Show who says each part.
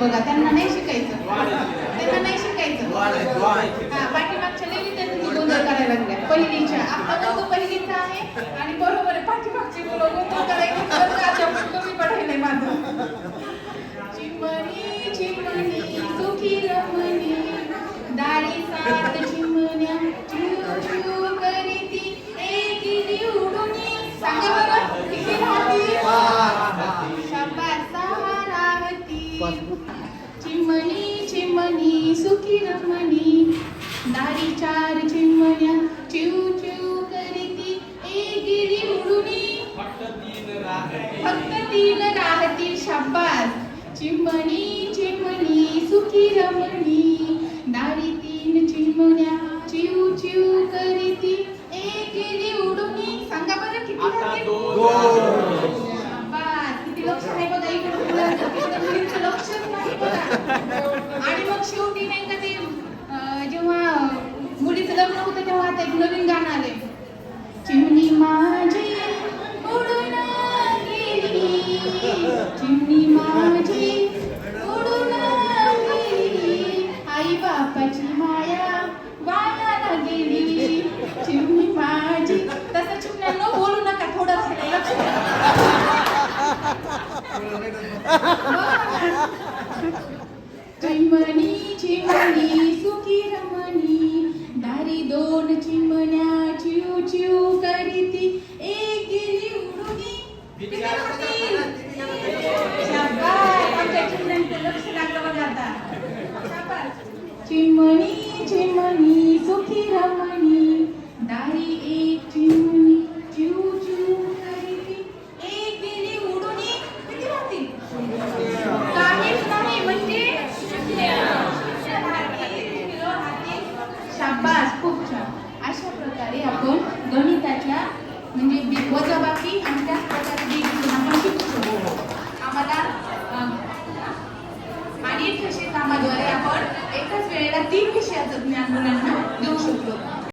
Speaker 1: बघा. त्यांना नाही शिकायचं. त्यांना नाही शिकायचं. हा पाठीमागच्या लई विद्यार्थी गोंधळ करायला लागल्या. पहिलीच्या. आता तो पहिलीचा आहे. आणि बरोबर आहे पाठीमागचे मुलं गोंधळ चिमणी चिमणी सुखी रमणी. दाढी चार चिमण्या चिव चिव करीती. एकीने उडुनी फक्त तीन राहतील शाब्बास. चिमणी चिमणी सुखी रमणी. दारी तीन चिमण्या चिव चिव करीती. एकेरी उडुनी सांगा बरं किती शाब्बास. किती लक्ष आहे बघा इकडे मुलांचं तिकडे मुलींचं लक्षच नाही बघा आणि मग शेवटी नाही का ते जेव्हा मुलीचं लग्न होतं तेव्हा आता एक नवीन गाणं आलंय. चिमणी माझी उडून गेली. चिमणी माझी उडून गेली. आई बापाची माया वायाला गेली. चिमणी माझी. तसं चिमण्यांनो बोलू नका थोडं राहिलंय, लक्ष. चिमणी चिमणी सुखी रमणी दारी दोन चिमण्या चिव चिव करीती. एक गेली उडुनी. चिमणी चिमणी सुखी रमणी दारी एक चिमणी. विषयाचं ज्ञान मुलांना देऊ शकतो